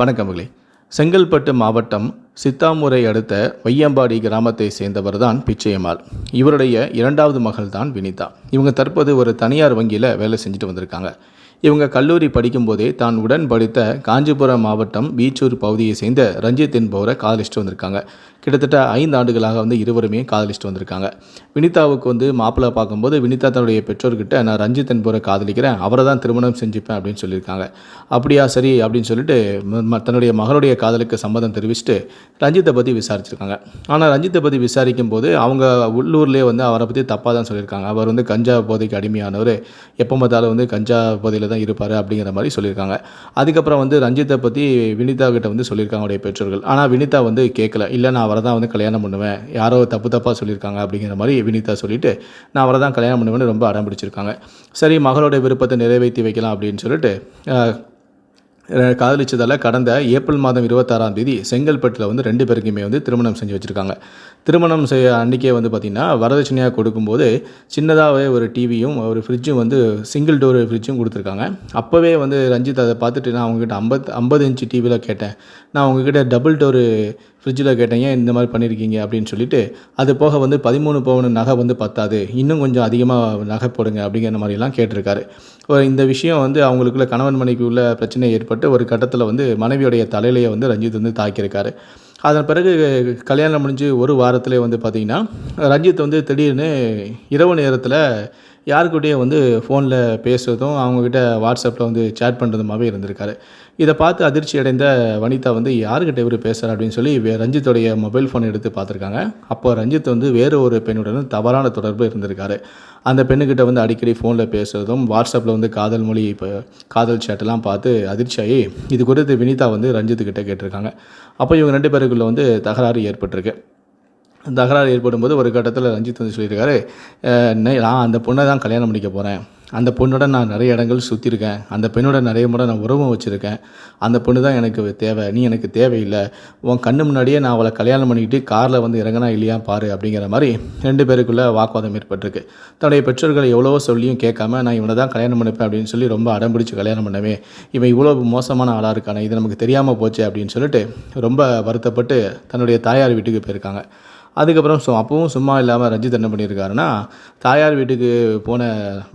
வணக்கமகளே செங்கல்பட்டு மாவட்டம் சித்தாமூரை அடுத்த வையம்பாடி கிராமத்தை சேர்ந்தவர் தான் பிச்சையம்மாள். இவருடைய இரண்டாவது மகள் தான் வினிதா. இவங்க தற்போது ஒரு தனியார் வங்கியில் வேலை செஞ்சுட்டு வந்திருக்காங்க. இவங்க கல்லூரி படிக்கும்போதே தான் உடன் படித்த காஞ்சிபுரம் மாவட்டம் பீச்சூர் பகுதியை சேர்ந்த ரஞ்சித் என்பவரை காதலிச்சுட்டு வந்திருக்காங்க. கிட்டத்தட்ட ஐந்து ஆண்டுகளாக வந்து இருவருமே காதலிச்சுட்டு வந்திருக்காங்க. வினிதாவுக்கு வந்து மாப்பிள்ளை பார்க்கும்போது வினிதா தன்னுடைய பெற்றோர்கிட்ட நான் ரஞ்சித் என்பவரை காதலிக்கிறேன் அவரை தான் திருமணம் செஞ்சுப்பேன் அப்படின்னு சொல்லியிருக்காங்க. அப்படியா சரி அப்படின்னு சொல்லிட்டு ம- தன்னுடைய மகளுடைய காதலுக்கு சம்மதம் தெரிவிச்சுட்டு ரஞ்சித்தை பற்றி விசாரிச்சிருக்காங்க. ஆனால் ரஞ்சித்தை பற்றி விசாரிக்கும் போது அவங்க உள்ளூர்லேயே வந்து அவரை பற்றி தப்பாக தான் சொல்லியிருக்காங்க. அவர் வந்து கஞ்சா போதைக்கு அடிமையானவர் எப்போ பார்த்தாலும் வந்து கஞ்சா போதையில் தான் இருப்பார் அப்படிங்கிற மாதிரி சொல்லியிருக்காங்க. அதுக்கப்புறம் வந்து ரஞ்சித்தை பற்றி வினிதா கிட்ட வந்து சொல்லியிருக்காங்க அவருடைய பெற்றோர்கள். ஆனால் வினிதா வந்து கேட்கல. இல்லை நான் அவரை தான் வந்து கல்யாணம் பண்ணுவேன். யாரோ தப்பு தப்பாக சொல்லியிருக்காங்க அப்படிங்கிற மாதிரி வினிதா சொல்லிட்டு நான் அவரை தான் கல்யாணம் பண்ணுவேன்னு ரொம்ப அடம் பிடிச்சிருக்காங்க. சரி மகளோட விருப்பத்தை நிறைவேற்றி வைக்கலாம் அப்படின்னு சொல்லிட்டு காதலிச்சதால் கடந்த ஏப்ரல் மாதம் இருபத்தாறாம் தேதி செங்கல்பட்டில் வந்து ரெண்டு பேருக்குமே வந்து திருமணம் செஞ்சு வச்சுருக்காங்க. திருமணம் செய்ய அன்றைக்கே வந்து பார்த்திங்கன்னா வரதட்சணையாக கொடுக்கும்போது சின்னதாகவே ஒரு டிவியும் ஒரு ஃப்ரிட்ஜும் வந்து சிங்கிள் டோர் ஃப்ரிட்ஜும் கொடுத்துருக்காங்க. அப்போவே வந்து ரஞ்சித் அதை பார்த்துட்டு நான் அவங்ககிட்ட ஐம்பத் ஐம்பது இன்ச்சு டிவியில் கேட்டேன். நான் உங்ககிட்ட டபுள் டோரு ஃப்ரிட்ஜில் கேட்டேன் ஏன் இந்த மாதிரி பண்ணியிருக்கீங்க அப்படின்னு சொல்லிட்டு அது போக வந்து பதிமூணு பவுன் நகை வந்து பத்தாது இன்னும் கொஞ்சம் அதிகமாக நகை போடுங்க அப்படிங்கிற மாதிரிலாம் கேட்டிருக்காரு. ஒரு இந்த விஷயம் வந்து அவங்களுக்குள்ள கணவன் மனைவி உள்ள பிரச்சனை ஏற்பட்டு ஒரு கட்டத்தில் வந்து மனைவியுடைய தலையிலேயே வந்து ரஞ்சித் வந்து தாக்கியிருக்காரு. அதன் பிறகு கல்யாணம் முடிஞ்சு ஒரு வாரத்திலே வந்து பார்த்திங்கன்னா ரஞ்சித் வந்து திடீர்னு இரவு நேரத்தில் யாருக்கிட்டேயும் வந்து ஃபோனில் பேசுறதும் அவங்கக்கிட்ட வாட்ஸ்அப்பில் வந்து சேட் பண்ணுறதுமாவே இருந்திருக்காரு. இதை பார்த்து அதிர்ச்சி அடைந்த வனிதா வந்து யாருக்கிட்ட இவர் பேசுகிறார் அப்படின்னு சொல்லி வே- மொபைல் ஃபோன் எடுத்து பார்த்துருக்காங்க. அப்போ ரஞ்சித் வந்து வேறு ஒரு பெண்ணுடன் தவறான தொடர்பு இருந்திருக்காரு. அந்த பெண்ணுக்கிட்ட வந்து அடிக்கடி ஃபோனில் பேசுகிறதும் வாட்ஸ்அப்பில் வந்து காதல் மொழி இப்போ காதல் சேட்டெல்லாம் பார்த்து அதிர்ச்சியாகி இது குறித்து வினிதா வந்து ரஞ்சித்துக்கிட்ட கேட்டிருக்காங்க. அப்போ இவங்க ரெண்டு பேருக்குள்ளே வந்து தகராறு ஏற்பட்டிருக்கு. தகராறு ஏற்படும் போது ஒரு கட்டத்தில் ரஞ்சித் வந்து சொல்லியிருக்காரு நான் அந்த பொண்ணை தான் கல்யாணம் பண்ணிக்க போகிறேன் அந்த பொண்ணோட நான் நிறைய இடங்கள் சுற்றிருக்கேன் அந்த பெண்ணோட நிறைய முறை நான் உறவும் வச்சுருக்கேன். அந்த பொண்ணு தான் எனக்கு தேவை. நீ எனக்கு தேவையில்லை. உன் கண்ணு முன்னாடியே நான் அவளை கல்யாணம் பண்ணிக்கிட்டு காரில் வந்து இறங்கினா இல்லையா பாரு அப்படிங்கிற மாதிரி ரெண்டு பேருக்குள்ளே வாக்குவாதம் ஏற்பட்டிருக்கு. தன்னுடைய பெற்றோர்களை எவ்வளவோ சொல்லியும் கேட்காம நான் இவனை தான் கல்யாணம் பண்ணிப்பேன் அப்படின்னு சொல்லி ரொம்ப அடம்பிடிச்சு கல்யாணம் பண்ணவே இவன் இவ்வளோ மோசமான ஆளாக இருக்கானே இது நமக்கு தெரியாமல் போச்சு அப்படின்னு சொல்லிட்டு ரொம்ப வருத்தப்பட்டு தன்னுடைய தாயார் வீட்டுக்கு போயிருக்காங்க. அதுக்கப்புறம் ஸோ அப்பவும் சும்மா இல்லாமல் ரஞ்சித் என்ன பண்ணியிருக்காருன்னா தாயார் வீட்டுக்கு போன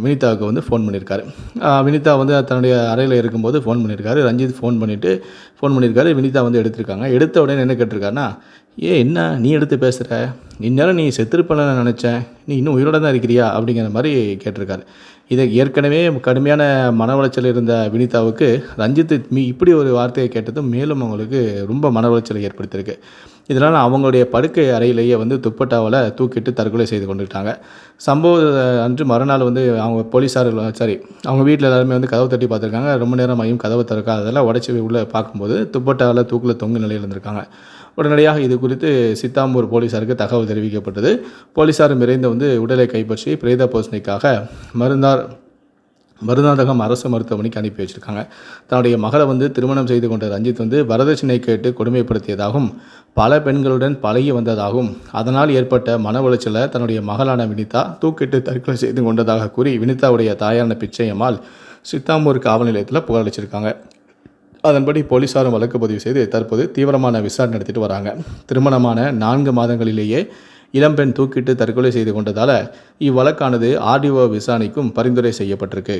வினிதாவுக்கு வந்து ஃபோன் பண்ணியிருக்காரு வினிதா வந்து தன்னுடைய அறையில் இருக்கும்போது ஃபோன் பண்ணியிருக்காரு ரஞ்சித் ஃபோன் பண்ணிவிட்டு ஃபோன் பண்ணியிருக்காரு வினிதா வந்து எடுத்திருக்காங்க. எடுத்த உடனே என்ன கேட்டிருக்காருன்னா ஏ என்ன? நீ எடுத்து பேசுகிற இந்நேரம் நீ செத்துருப்பலன்னு நினச்சேன். நீ இன்னும் உயிரோட தான் இருக்கிறியா? அப்படிங்கிற மாதிரி கேட்டிருக்காரு. இதை ஏற்கனவே கடுமையான மன உளைச்சல் இருந்த வினிதாவுக்கு ரஞ்சித் மீ இப்படி ஒரு வார்த்தையை கேட்டதும் மேலும் அவங்களுக்கு ரொம்ப மன உளைச்சலை ஏற்படுத்தியிருக்கு. இதனால் அவங்களுடைய படுக்கை அறையிலேயே வந்து துப்பட்டாவில் தூக்கிட்டு தற்கொலை செய்து கொண்டுட்டாங்க. சம்பவ அன்று மறுநாள் வந்து அவங்க போலீஸார் சாரி அவங்க வீட்டில் எல்லாருமே வந்து கதவை தட்டி பார்த்துருக்காங்க. ரொம்ப நேரம் மையம் கதவை திறக்காததெல்லாம் உடச்சி உள்ளே பார்க்கும்போது துப்பட்டாவில் தூக்கில் தொங்கு நிலையில் இருந்திருக்காங்க. உடனடியாக இது குறித்து சித்தாம்பூர் போலீசாருக்கு தகவல் தெரிவிக்கப்பட்டது. போலீசாரும் விரைந்து வந்து உடலை கைப்பற்றி பிரேத போசனைக்காக மருந்தார் மருநாடகம் அரசு மருத்துவமனைக்கு அனுப்பி வச்சிருக்காங்க. தன்னுடைய மகளை வந்து திருமணம் செய்து கொண்ட ரஞ்சித் வந்து வரதட்சணை கேட்டு கொடுமைப்படுத்தியதாகவும் பல பெண்களுடன் பழகி வந்ததாகவும் அதனால் ஏற்பட்ட மன உளைச்சலை தன்னுடைய மகளான வினிதா தூக்கிட்டு தற்கொலை செய்து கொண்டதாக கூறி வினிதாவுடைய தாயான பிச்சையம்மாள் சித்தாம்பூர் காவல் நிலையத்தில் புகார் அதன்படி போலீசாரும் வழக்கு பதிவு செய்து தற்போது தீவிரமான விசாரணை நடத்திட்டு வராங்க. திருமணமான நான்கு மாதங்களிலேயே இளம்பெண் தூக்கிட்டு தற்கொலை செய்து கொண்டதால் இவ்வழக்கானது ஆர்டிஓ விசாரணைக்கும் பரிந்துரை செய்யப்பட்டிருக்கு.